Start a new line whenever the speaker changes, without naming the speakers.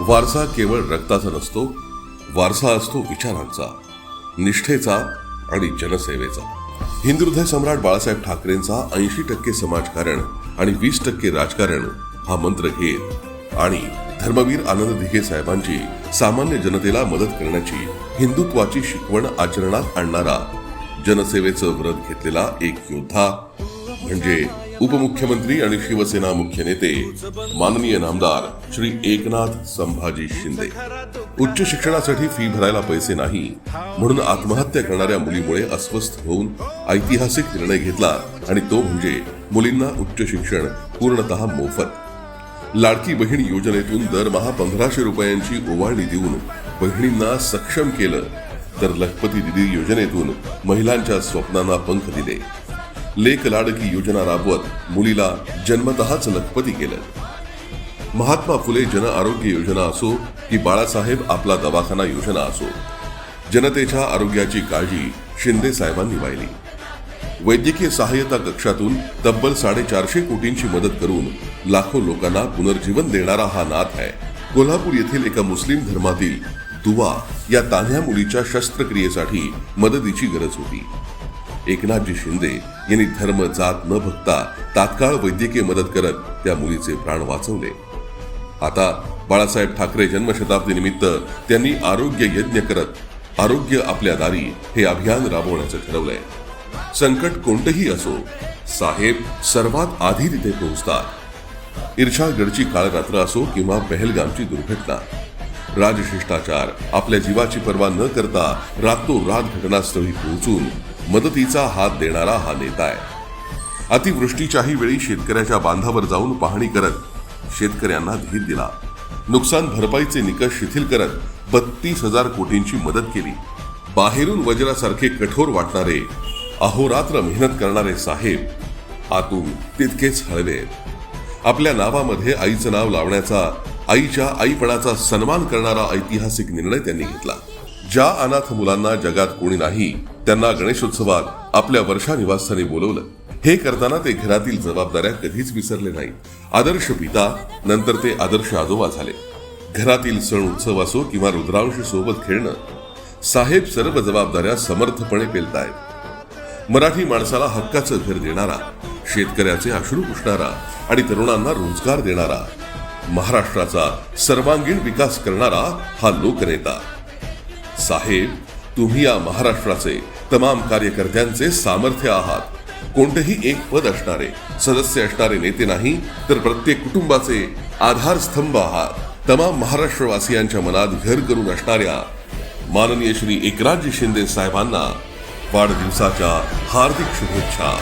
वारसा केवळ रक्ताचा नसतो वारसा असतो विचारांचा निष्ठेचा आणि जनसेवेचा. हिंदुहृदय सम्राट बाळासाहेब ठाकरेंचा ऐंशी टक्के समाजकारण आणि वीस टक्के राजकारण हा मंत्र घेत आणि धर्मवीर आनंद दिघे साहेबांची सामान्य जनतेला मदत करण्याची हिंदुत्वाची शिकवण आचरणात आणणारा जनसेवेचं व्रत घेतलेला एक योद्धा म्हणजे उपमुख्यमंत्री आणि शिवसेना मुख्य नेते माननीय नामदार श्री एकनाथ संभाजी शिंदे. उच्च शिक्षणासाठी फी भरायला पैसे नाही म्हणून आत्महत्या करणाऱ्या मुलीमुळे अस्वस्थ होऊन ऐतिहासिक निर्णय घेतला आणि तो म्हणजे मुलींना उच्च शिक्षण पूर्णतः मोफत. लाडकी बहीण योजनेतून दरमहा पंधराशे रुपयांची ओवाळणी देऊन बहिणींना सक्षम केलं तर लखपती दिदी योजनेतून महिलांच्या स्वप्नांना पंख दिले. लेख लाडकी योजना राबवत मुलीला जन्मतःच लखपती केलं. महात्मा फुले जन आरोग्य योजना असो की बाळासाहेब आपला दवाखाना योजना असो जनतेच्या आरोग्याची काळजी शिंदे साहेबांनी वाहिली वैद्यकीय सहाय्यता कक्षातून तब्बल साडेचारशे कोटींची मदत करून लाखो लोकांना पुनर्जीवन देणारा हा नाथ आहे. कोल्हापूर येथील एका मुस्लिम धर्मातील दुवा या तान्ह्या मुलीच्या शस्त्रक्रियेसाठी मदतीची गरज होती. एकनाथजी शिंदे यांनी धर्म जात न बघता तात्काळ वैद्यकीय मदत करत त्या मुलीचे प्राण वाचवले. आता बाळासाहेब ठाकरे जन्मशताब्दी निमित्त त्यांनी आरोग्य यज्ञ करत आरोग्य आपल्या दारी हे अभियान राबवण्याचं ठरवलंय. संकट कोणतंही असो साहेब सर्वात आधी तिथे पोहोचतात. ईर्षागडची काळरात्र असो किंवा पहलगामची दुर्घटना. राजशिष्टाचार आपल्या जीवाची पर्वा न करता रातोरात घटनास्थळी पोहोचून मदतीचा हात देणारा हा नेता आहे. अतिवृष्टीच्याही वेळी शेतकऱ्याच्या बांधावर जाऊन पाहणी करत शेतकऱ्यांना धीर दिला. नुकसान भरपाईचे निकष शिथिल करत बत्तीस हजार कोटींची मदत केली. बाहेरून वज्रासारखे कठोर वाटणारे अहोरात्र मेहनत करणारे साहेब आतून तितकेच हळवे आपल्या नावामध्ये आईचं नाव लावण्याचा आईच्या आईपणाचा सन्मान करणारा ऐतिहासिक निर्णय त्यांनी घेतला. ज्या अनाथ मुलांना जगात कोणी नाही त्यांना गणेशोत्सवात आपल्या वर्षा निवासस्थानी बोलवलं. हे करताना ते घरातील जबाबदाऱ्या कधीच विसरले नाहीत. आदर्श पिता नंतर ते आदर्श आजोबा झाले. घरातील सण उत्सव असो किंवा रुद्रांश सोबत खेळणं साहेब सर्व जबाबदाऱ्या समर्थपणे पेलतायत. मराठी माणसाला हक्काचं घर देणारा शेतकऱ्याचे अश्रू पुसणारा आणि तरुणांना रोजगार देणारा महाराष्ट्राचा सर्वांगीण विकास करणारा हा लोकनेता. साहेब तुम्ही या महाराष्ट्राचे तमाम कार्यकर्त्यांचे सामर्थ्य आहात. कोणतेही एक पद असणारे सदस्य असणारे नेते नाही तर प्रत्येक कुटुंबाचे आधारस्तंभ आहात. तमाम महाराष्ट्रवासियांच्या मनात घर करून असणाऱ्या माननीय श्री एकराजी शिंदे साहेबांना वाढदिवसाच्या हार्दिक शुभेच्छा.